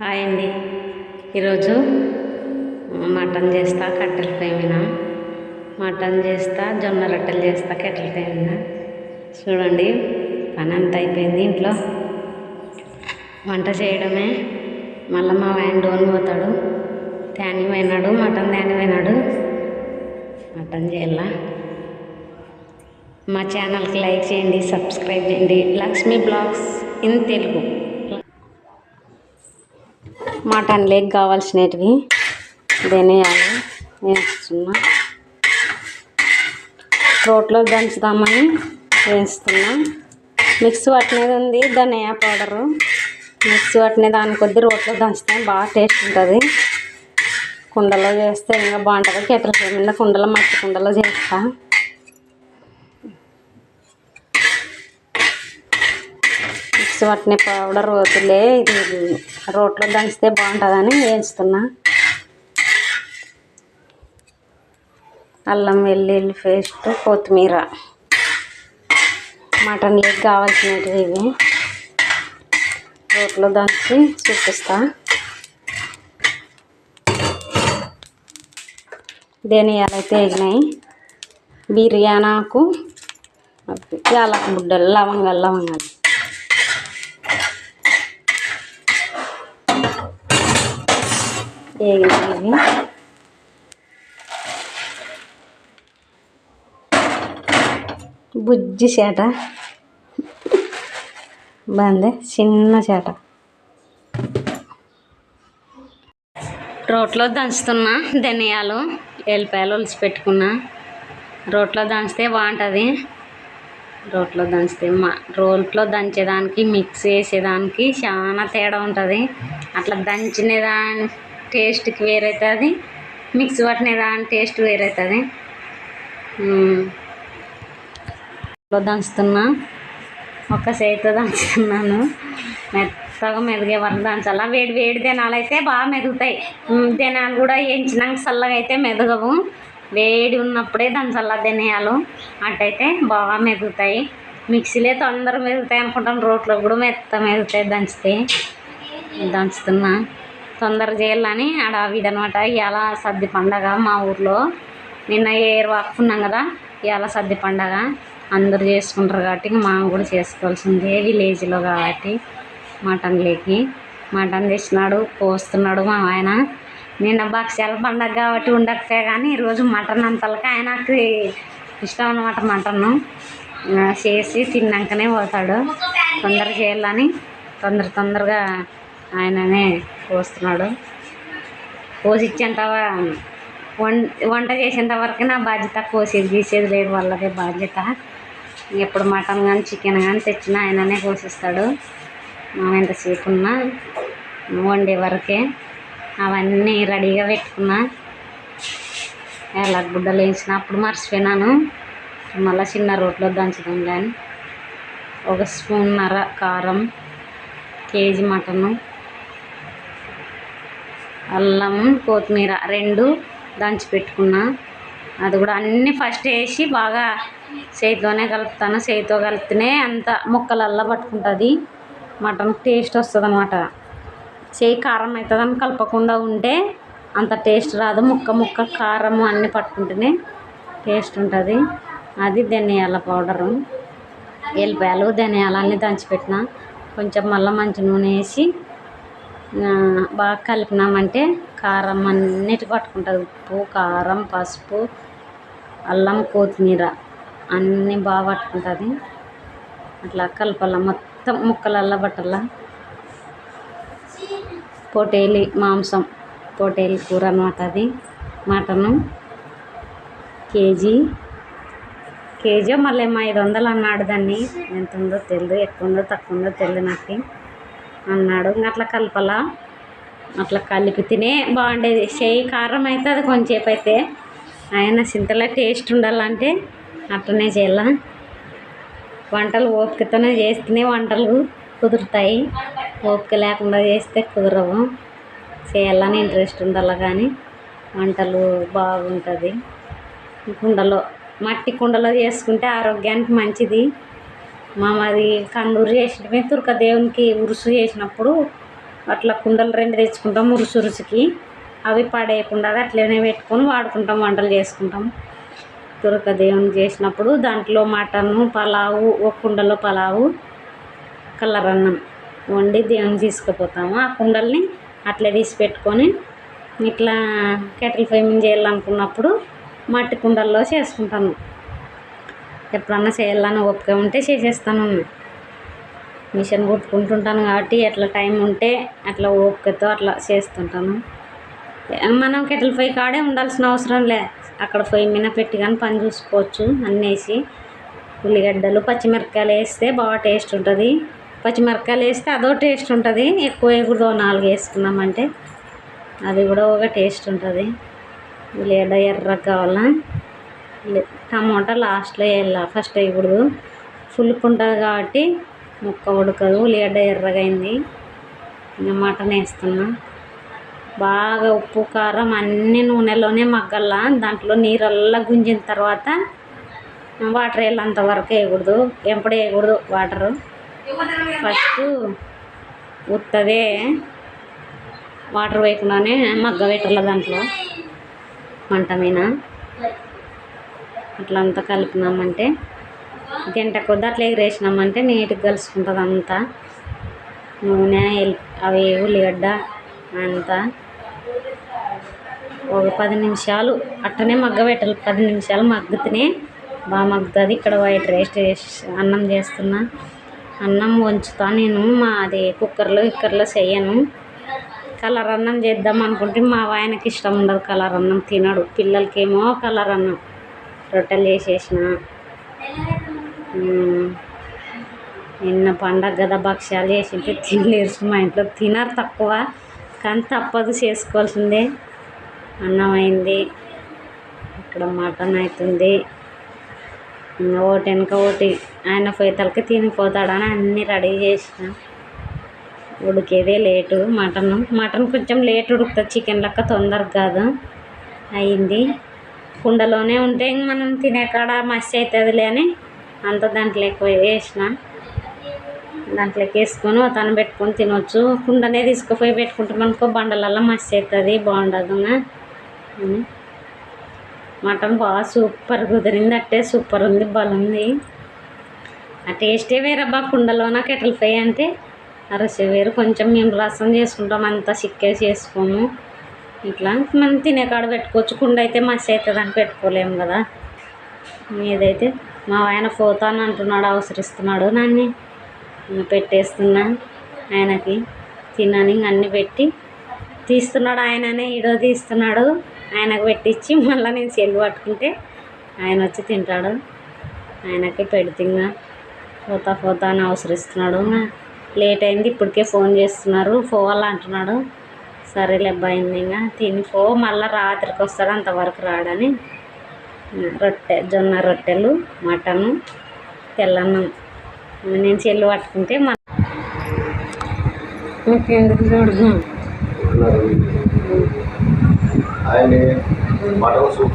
Hi అండి. ఈరోజు mutton చేస్తా కట్టెల పొయ్యి మీద. మటన్ చేస్తా జొన్న రొట్టెలు చేస్తా కట్టెల పొయ్యి మీద. చూడండి పని అంత అయిపోయింది ఇంట్లో. వంట చేయడమే. మళ్ళీ మా ఆయన డోన్ పోతాడు. తేని పోయినాడు మటన్ తేని పోయినాడు మటన్ చేయాల? మా ఛానల్కి లైక్ చేయండి సబ్స్క్రైబ్ చేయండి. Lakshmi vlogs in Telugu. Mutton lake కావాల్సినవి ధనియాలు వేస్తున్నా. రోట్లో దంచుదామని వేస్తున్నా. మిక్స్ పట్టినది ఉంది ధనియా పౌడరు మిక్స్ పట్టిన దాని కొద్ది రోట్లో దంచుతాం బాగా టేస్ట్ ఉంటుంది. కుండలో చేస్తే ఇంకా బాగుంటుంది. కెటల మీద కుండలో మట్టి కుండలో చేస్తాను మిక్స్ పట్టిన పౌడర్ వదిలే ఇది రోట్లో దంచితే బాగుంటుందని వేస్తున్నా. అల్లం వెల్లుల్లి పేస్ట్ కొత్తిమీర. మటన్ లెగ్ కావాల్సినవి ఇవి. రోట్లో దంచి చూపిస్తా. ధనియాలు అయితే వేగినాయి. బిర్యానాకు యాలకు బుడ్డలు లవంగాలు లవంగాలు. వేగినాయి బుజ్జి చేట. బాగుంది చిన్న చేట. రోట్లో దంచుతున్నా ధనియాలు ఎల్లిపాయలు ఒలిచి పెట్టుకున్నా రోట్లో దంచితే బాగుంటుంది. రోట్లో దంచితే మా రోట్లో దంచేదానికి మిక్స్ చేసేదానికి చాలా తేడా ఉంటుంది. అట్లా దంచిన దాని టేస్ట్కి వేరవుతుంది మిక్స్ పట్టిన దాని టేస్ట్ వేరవుతుంది దంచుతున్నా. ఒక చేతితో దంచుతున్నాను. మెత్తగా మెదిగే వరకు దంచాలా. వేడి వేడి దినాలు అయితే బాగా మెదుగుతాయి. ఉమ్, దినాలు కూడా వేయించినాక చల్లగా అయితే మెదగవు. వేడి ఉన్నప్పుడే దంచాలా ధనియాలు అట్టయితే బాగా మెదుగుతాయి. మిక్సీలే తొందర మెదుగుతాయి అనుకుంటాను. రోట్లో కూడా మెత్త మెదుగుతాయి దంచితే. దంచుతున్నా. తొందర చేయాలని ఆడవిడ అనమాట ఇవాళ సద్ది పండగ మా ఊర్లో. నిన్న ఏరు వాక్కున్నాం కదా ఇవాళ సద్ది పండగ. అందరూ చేసుకుంటారు కాబట్టి ఇంక మనం కూడా చేసుకోవాల్సిందే విలేజ్లో కాబట్టి మటన్ లేకి మటన్ తెచ్చినాడు పోస్తున్నాడు మా ఆయన. నిన్న భక్ష్యాల పండగ కాబట్టి ఉండకపోయా కానీ ఈరోజు మటన్ అంతలకి ఆయనకి ఇష్టం అనమాట మటన్ చేసి తిన్నాకనే పోతాడు. తొందర చేయాలని తొందర తొందరగా ఆయననే పోస్తున్నాడు కోసిచ్చేంత వం వంట చేసేంత వరకు నా బాధ్యత కోసేది గీసేది లేదు వాళ్ళదే బాధ్యత. ఎప్పుడు మటన్ కానీ చికెన్ కానీ తెచ్చినా ఆయననే కోసిస్తాడు. మనం ఎంతసేపు ఉన్నా వండే వరకే అవన్నీ రెడీగా పెట్టుకున్నా. ఎలా గుడ్డలు వేసిన అప్పుడు మర్చిపోయినాను. మళ్ళీ చిన్న రోట్లో దంచుదాం కానీ ఒక స్పూన్నర కారం కేజీ మటను. అల్లం కొత్తిమీర రెండు దంచి పెట్టుకున్నా. అది కూడా అన్నీ ఫస్ట్ వేసి బాగా చేతితోనే కలుపుతాను. చేతితో కలిపితేనే అంత ముక్కలల్లా పట్టుకుంటుంది. మటన్ టేస్ట్ వస్తుంది అనమాట చేయి కారం అవుతుందని కలపకుండా ఉంటే అంత టేస్ట్ రాదు. ముక్క ముక్క కారం అన్నీ పట్టుకుంటేనే టేస్ట్ ఉంటుంది. అది ధనియాల పౌడరు ఎల్లిపాయలు ధనియాలు అన్నీ దంచిపెట్టిన కొంచెం మళ్ళీ మంచి నూనె వేసి బాగా కలిపినామంటే కారం అన్నిటి పట్టుకుంటుంది. ఉప్పు కారం పసుపు అల్లం కొత్తిమీర అన్నీ బాగా పట్టుకుంటుంది. అట్లా కలపాల? మొత్తం ముక్కలల్లా పట్టాల? పొటేలి మాంసం పొటేలి కూర అనమాట అది. Mutton KG. కేజీ మళ్ళీ ఏమో ఐదు వందలు అన్నాడు దాన్ని. ఎంత ఉందో తెలియదు ఎక్కువ ఉందో తక్కువ ఉందో తెలియదు నాకు. అన్నాడు. ఇంకా అట్లా కలపలా? అట్లా కలిపితేనే బాగుండేది. చేయి కారం అయితే అది కొంచెంసేపు అయితే ఆయన చింతలో టేస్ట్ ఉండాలంటే అట్లనే చేయాల? వంటలు ఓపికతోనే చేస్తేనే వంటలు కుదురుతాయి. ఓపిక లేకుండా చేస్తే కుదరవు. చేయాలని ఇంట్రెస్ట్ ఉండాలి కానీ వంటలు బాగుంటుంది. కుండలో మట్టి కుండలో చేసుకుంటే ఆరోగ్యానికి మంచిది. మా మాది కందూరు చేసినమే తుర్క దేవునికి ఉరుసు చేసినప్పుడు అట్లా కుండలు రెండు తెచ్చుకుంటాం ఉరుసు ఉరుసుకి. అవి పడేయకుండా అట్లనే పెట్టుకొని వాడుకుంటాం వంటలు చేసుకుంటాం. తురక దేవుని చేసినప్పుడు దాంట్లో మటను పలావు ఒక కుండలో పలావు కలర్ అన్నం వండి దేవుని తీసుకుపోతాము. ఆ కుండల్ని అట్లే తీసి పెట్టుకొని ఇట్లా కెటిల్ ఫైమింగ్ చేయాలనుకున్నప్పుడు మట్టి కుండల్లో చేసుకుంటాను. ఎప్పుడన్నా చేయాలని ఓపిక ఉంటే చేసేస్తాను. మిషన్ కుట్టుకుంటుంటాను కాబట్టి ఎట్లా టైం ఉంటే అట్లా ఓపికతో అట్లా చేస్తుంటాను. మనం కెటిల్ పొయ్యి కాడే ఉండాల్సిన అవసరం లే. అక్కడ పొయ్యి మీద పెట్టి కానీ పని చూసుకోవచ్చు అన్నీ వేసి ఉల్లిగడ్డలు పచ్చిమిరపకాయలు వేస్తే బాగా టేస్ట్ ఉంటుంది. పచ్చిమిరపకాయలు వేస్తే అదో టేస్ట్ ఉంటుంది. ఎక్కువ వేయకూడదు నాలుగు వేసుకున్నామంటే అది కూడా ఒక టేస్ట్ ఉంటుంది. ఉల్లిగడ్డ ఎర్రగా కావాలా లే- టమాటా లాస్ట్లో వేయాలి? ఫస్ట్ వేయకూడదు పులుపు కాబట్టి ముక్క ఉడకదు. ఉల్లిగడ్డ ఎర్రగైంది ఇంకా మటన్ వేస్తున్నా. బాగా ఉప్పు కారం అన్ని నూనెలోనే మగ్గల్లా దాంట్లో నీరల్లా గుంజిన తర్వాత వాటర్ వేయాలంత వరకు వేయకూడదు. ఎప్పుడు వేయకూడదు? వాటరు. ఫస్ట్ ఉత్తదే వాటర్ వేయకుండానే మగ్గ పెట్టాలి దాంట్లో. మంట మీద. అట్లా అంతా కలిపినామంటే గంట కొద్ది అట్లా ఎగిరేసినామంటే నీట్గా కలుసుకుంటుంది అంతా. నూనె అవి ఉల్లిగడ్డ అంతా ఒక పది నిమిషాలు అట్టనే మగ్గ పెట్టాలి పది నిమిషాలు మగ్గితేనే బాగా మగ్గుతుంది. ఇక్కడ వైట్ రైస్ అన్నం చేస్తున్నా. అన్నం వంచుతా నేను మా అది కుక్కర్లో కుక్కర్లో చేయను. కలర్ అన్నం చేద్దాం అనుకుంటే మా ఆయనకి ఇష్టం ఉండదు కలర్ అన్నం తినడు. పిల్లలకేమో కలర్ అన్నం. రొట్టెలు చేసేసిన. నిన్న పండగ కదా భక్ష్యాలు చేసింటే తినలేరు. మా ఇంట్లో తినరు తక్కువ కానీ తప్పదు చేసుకోవాల్సిందే. అన్నం అయింది ఇక్కడ మటన్ అవుతుంది ఇంకా ఒకటి వెనక ఒకటి. ఆయన పోయేతలకి తినిపోతాడని అన్నీ రెడీ చేసిన. ఉడికేదే లేటు మటన్. మటన్ కొంచెం లేట్ ఉడుకుతుంది. చికెన్ లెక్క తొందరగా కాదు. అయింది. కుండలోనే ఉంటే ఇంక మనం తినే కాడ మసి అవుతుందిలే అని అంత దాంట్లో ఎక్కువ వేసిన. దాంట్లోకి వేసుకొని తను పెట్టుకొని తినొచ్చు. కుండనే తీసుకుపోయి పెట్టుకుంటాం అనుకో బండలల్లో మసి అవుతుంది బాగుండదు అని మటన్ బాగా సూపర్ కుదిరింది అట్టే సూపర్ ఉంది బాగుంది ఆ టేస్టే వేరబ్బా కుండలోన కెటల్ ఫ్రై అంటే. ఆ రుచి వేరు కొంచెం మేము రసం చేసుకుంటాం అంతా చిక్కే చేసుకోము ఇట్లా మనం తినే కాడ పెట్టుకోవచ్చు. కుండ అయితే మసి అవుతుంది అని పెట్టుకోలేము కదా. ఏదైతే మా ఆయన పోతాను అంటున్నాడు అవసరిస్తున్నాడు నన్ను. పెట్టేస్తున్నా ఆయనకి. తినని ఇంక అన్నీ పెట్టి తీస్తున్నాడు ఆయననే ఈడో తీస్తున్నాడు. ఆయనకు పెట్టించి మళ్ళీ నేను సెల్లు పట్టుకుంటే ఆయన వచ్చి తింటాడు. ఆయనకి పెడుతుంగా పోతా పోతా అని అవసరిస్తున్నాడు. లేట్ అయింది ఇప్పటికే ఫోన్ చేస్తున్నారు. పోవాలా అంటున్నాడు. సరేలే అబ్బాయింది. ఇంకా తిని మళ్ళీ రాత్రికి వస్తాడు అంతవరకు రాడని. రొట్టె జొన్న రొట్టెలు మటను తెల్లన్నం. నేను చెల్లు పట్టుకుంటే మా ఇంకెందుకు చూడు. Mutton soup